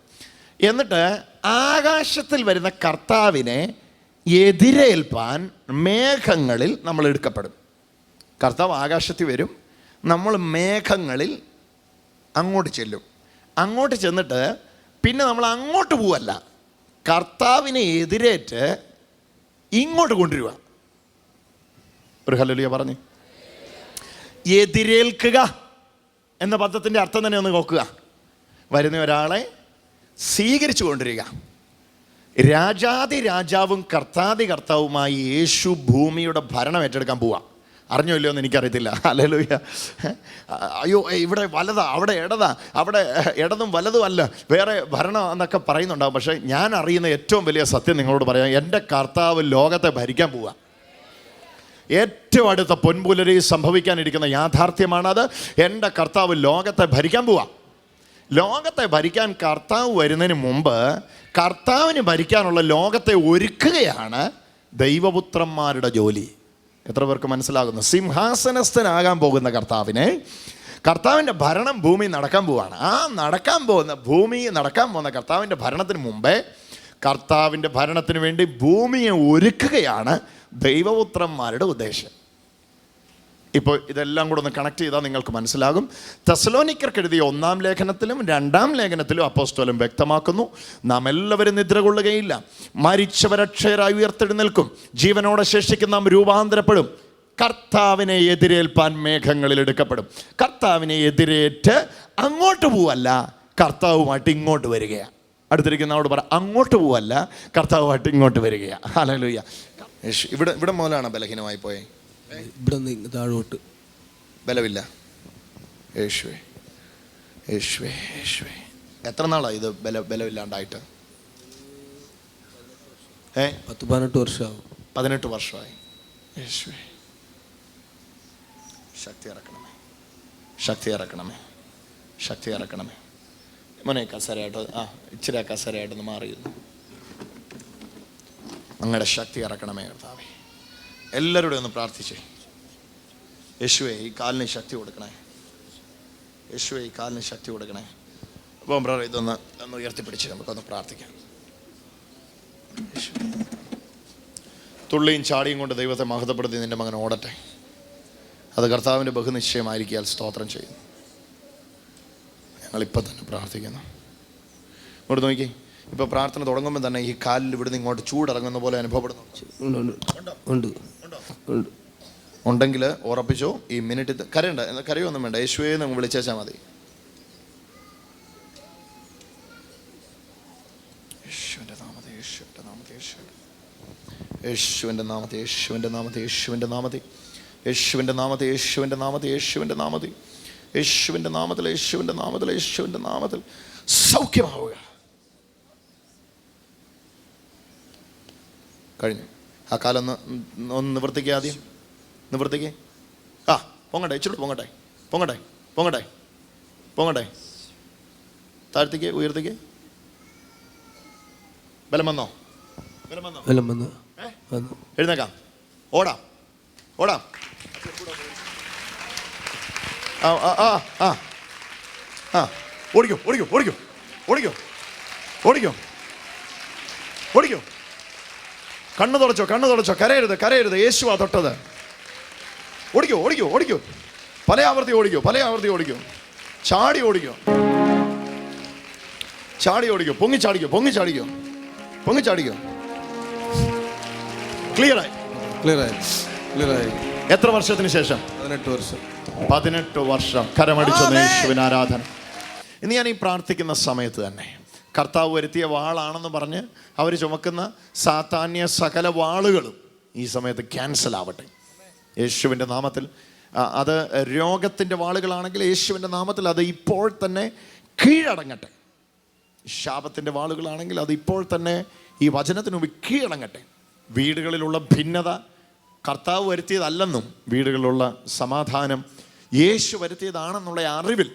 എന്നിട്ട് ആകാശത്തിൽ വരുന്ന കർത്താവിനെ എതിരേൽപ്പാൻ മേഘങ്ങളിൽ നമ്മൾ എടുക്കപ്പെടും. കർത്താവ് ആകാശത്തിൽ വരും നമ്മൾ മേഘങ്ങളിൽ അങ്ങോട്ട് ചെല്ലും. അങ്ങോട്ട് ചെന്നിട്ട് പിന്നെ നമ്മൾ അങ്ങോട്ട് പോവല്ല. കർത്താവിനെ എതിരേറ്റ് ഇങ്ങോട്ട് കൊണ്ടുവരിക. ഒരു ഹല്ലേലൂയ പറഞ്ഞു. എതിരേൽക്കുക എന്ന പദത്തിന്റെ അർത്ഥം തന്നെ ഒന്ന് നോക്കുക. വരുന്ന ഒരാളെ സ്വീകരിച്ചു കൊണ്ടിരിക്കുക രാജാതി രാജാവും കർത്താതി കർത്താവുമായി യേശു ഭൂമിയുടെ ഭരണം ഏറ്റെടുക്കാൻ പോവാ. അറിഞ്ഞോ ഇല്ലയോ എന്ന് എനിക്കറിയത്തില്ല. അല്ലല്ലോ അയ്യോ ഇവിടെ വലതാ അവിടെ ഇടതാ അവിടെ ഇടതും വലതും അല്ല വേറെ ഭരണം എന്നൊക്കെ പറയുന്നുണ്ടാവും. പക്ഷേ ഞാൻ അറിയുന്ന ഏറ്റവും വലിയ സത്യം നിങ്ങളോട് പറയാം എന്റെ കർത്താവ് ലോകത്തെ ഭരിക്കാൻ പോവുക ഏറ്റവും അടുത്ത പൊൻപുലരി സംഭവിക്കാനിരിക്കുന്ന യാഥാർത്ഥ്യമാണത് എന്റെ കർത്താവ് ലോകത്തെ ഭരിക്കാൻ പോവാ. ലോകത്തെ ഭരിക്കാൻ കർത്താവ് വരുന്നതിന് മുമ്പ് കർത്താവിന് ഭരിക്കാനുള്ള ലോകത്തെ ഒരുക്കുകയാണ് ദൈവപുത്രന്മാരുടെ ജോലി. എത്ര പേർക്ക് മനസ്സിലാകുന്നു? സിംഹാസനസ്ഥനാകാൻ പോകുന്ന കർത്താവിനെ കർത്താവിന്റെ ഭരണം ഭൂമി നടക്കാൻ പോവാണ്. ആ നടക്കാൻ പോകുന്ന ഭൂമി നടക്കാൻ പോകുന്ന കർത്താവിന്റെ ഭരണത്തിന് മുമ്പേ കർത്താവിന്റെ ഭരണത്തിന് വേണ്ടി ഭൂമിയെ ഒരുക്കുകയാണ് ദൈവപുത്രന്മാരുടെ ഉദ്ദേശം. ഇപ്പോൾ ഇതെല്ലാം കൂടെ ഒന്ന് കണക്ട് ചെയ്താൽ നിങ്ങൾക്ക് മനസ്സിലാകും. തെസലോനിക്കർക്ക് എഴുതിയ ഒന്നാം ലേഖനത്തിലും രണ്ടാം ലേഖനത്തിലും അപ്പോസ്തോലം വ്യക്തമാക്കുന്നു. നാം എല്ലാവരും നിദ്ര കൊള്ളുകയില്ല. മരിച്ചവരക്ഷയരായി ഉയർത്തെഴുന്നേൽക്കും. ജീവനോടെ ശേഷിക്കും നാം രൂപാന്തരപ്പെടും. കർത്താവിനെ എതിരേൽപ്പാൻ മേഘങ്ങളിൽ എടുക്കപ്പെടും. കർത്താവിനെ എതിരേറ്റ് അങ്ങോട്ട് പോവല്ല കർത്താവുമായിട്ട് ഇങ്ങോട്ട് വരികയാണ് അടുത്തിരിക്കുന്നവരോട് പറ അങ്ങോട്ട് പോവല്ല കർത്താവുമായിട്ട് ഇങ്ങോട്ട് വരികയാണ് ഹലോ യേശു ഇവിടെ ഇവിടെ മുതലാണ് ബലഹീനമായി പോയേ? ഇവിടെ നിന്ന് താഴോട്ട്. ബലമില്ല. യേശുവേ യേശുവേ യേശുവേ. എത്ര നാളാണ് ഇത് ബല ബലമില്ലാണ്ടായിട്ട്? ഏ? പത്ത് പതിനെട്ട് വർഷമാവും പതിനെട്ട് വർഷമായി. യേശുവേ. ശക്തി ഇറക്കണമേ. ശക്തി ഇറക്കണമേ. ശക്തി ഇറക്കണമേ. മോനെ കസരയായിട്ട് ആ ഇച്ചിരി കസരയായിട്ടൊന്ന് മാറിയിരുന്നു? അങ്ങയുടെ ശക്തി ഇറക്കണമേ കർത്താവേ. എല്ലാവരോടും ഒന്ന് പ്രാർത്ഥിച്ചേ. യേശുവെ ഈ കാലിന് ശക്തി കൊടുക്കണേ. യേശുവെ ഈ കാലിന് ശക്തി കൊടുക്കണേ. അപ്പോൾ ബ്രദർ ഇതൊന്ന് ഒന്ന് ഉയർത്തിപ്പിടിച്ച് നമുക്കൊന്ന് പ്രാർത്ഥിക്കാം. തുള്ളിയും ചാടിയും കൊണ്ട് ദൈവത്തെ മഹത്വപ്പെടുത്തി നിന്റെ മകൻ ഓടട്ടെ. അത് കർത്താവിന്റെ ബഹുനിശ്ചയമായിരിക്കാൽ സ്തോത്രം ചെയ്യുന്നു. ഞങ്ങളിപ്പോൾ തന്നെ പ്രാർത്ഥിക്കുന്നു. ഇങ്ങോട്ട് നോക്കി. ഇപ്പോൾ പ്രാർത്ഥന തുടങ്ങുമ്പോൾ തന്നെ ഈ കാലിൽ ഇവിടുന്ന് ഇങ്ങോട്ട് ചൂടിറങ്ങുന്ന പോലെ അനുഭവപ്പെടുന്നു ഉണ്ട്. ഉണ്ടെങ്കിൽ ഉറപ്പിച്ചോ ഈ മിനിറ്റ് കരയണ്ട കരയൊന്നും വേണ്ട യേശുവേ നിങ്ങൾ വിളിച്ചേച്ചാൽ മതി യേശുവിന്റെ നാമത്തെ യേശുവിന്റെ നാമത്തെ യേശുവിന്റെ നാമത്തെ യേശുവിന്റെ നാമത്തെ യേശുവിന്റെ നാമത്തെ യേശുവിന്റെ നാമത്തെ യേശുവിന്റെ നാമത്തിൽ യേശുവിന്റെ നാമത്തിൽ യേശുവിന്റെ നാമത്തിൽ സൗഖ്യമാവുക കഴിഞ്ഞു ആ കാലം ഒന്ന് ഒന്ന് നിവർത്തിക്കുക ആദ്യം. നിവർത്തിക്കേ. ആ പൊങ്ങട്ടെ ഇച്ചിരി പൊങ്ങട്ടെ. പൊങ്ങട്ടെ പൊങ്ങട്ടെ പൊങ്ങട്ടെ. താഴ്ത്തിക്ക് ഉയർത്തിക്ക്. ബലം വന്നോ? ബലം വന്നോ? എഴുന്നേക്കാം. ഓടാം. ഓടാം. ആ ആ ആ. ആ. ഓടിക്കോ ഓടിക്കോ ഓടിക്കോ. ഓടിക്കോ. ഓടിക്കോ. കണ്ണു തുടച്ചോ കണ്ണു തുടച്ചോ. കരയരുത് കരയരുത്. യേശു ആ തൊട്ടത്. ഓടിക്കോ ഓടിക്കോ ഓടിക്കോ. പല ആവർത്തി ഓടിക്കോ പല ആവർത്തി ഓടിക്കോ. ചാടി ഓടിക്കോ. ചാടി ഓടിക്കോ. പൊങ്ങി ചാടിക്കോ പൊങ്ങി ചാടിക്കോ. പൊങ്ങി ചാടിക്കോ. ക്ലിയറായി ക്ലിയറായി ക്ലിയറായി എത്ര വർഷത്തിന് ശേഷം? പതിനെട്ട് വർഷം. പതിനെട്ട് വർഷം. കരമടിച്ചു യേശുവിന് ആരാധന. ഇന്ന് ഞാൻ ഈ പ്രാർത്ഥിക്കുന്ന സമയത്ത് തന്നെ കർത്താവ് വരുത്തിയ വാളാണെന്ന് പറഞ്ഞ് അവർ ചുമക്കുന്ന സാത്താന്യ സകല വാളുകളും ഈ സമയത്ത് ക്യാൻസൽ ആവട്ടെ. യേശുവിന്റെ നാമത്തിൽ. അത് രോഗത്തിന്റെ വാളുകളാണെങ്കിൽ യേശുവിന്റെ നാമത്തിൽ അത് ഇപ്പോൾ തന്നെ കീഴടങ്ങട്ടെ. ശാപത്തിന്റെ വാളുകളാണെങ്കിൽ അത് ഇപ്പോൾ തന്നെ ഈ വചനത്തിന് മുമ്പ് കീഴടങ്ങട്ടെ. വീടുകളിലുള്ള ഭിന്നത കർത്താവ് വരുത്തിയതല്ലെന്നും വീടുകളിലുള്ള സമാധാനം യേശു വരുത്തിയതാണെന്നുള്ള അറിവിൽ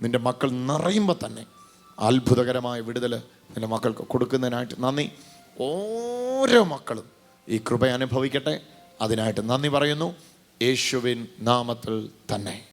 നിന്റെ മക്കൾ നിറയുമ്പോൾ തന്നെ അത്ഭുതകരമായ വിടുതൽ നിന്റെ മക്കൾക്ക് കൊടുക്കുന്നതിനായിട്ട് നന്ദി. ഓരോ മക്കളും ഈ കൃപ അനുഭവിക്കട്ടെ. അതിനായിട്ട് നന്ദി പറയുന്നു. യേശുവിൻ നാമത്തിൽ തന്നെ.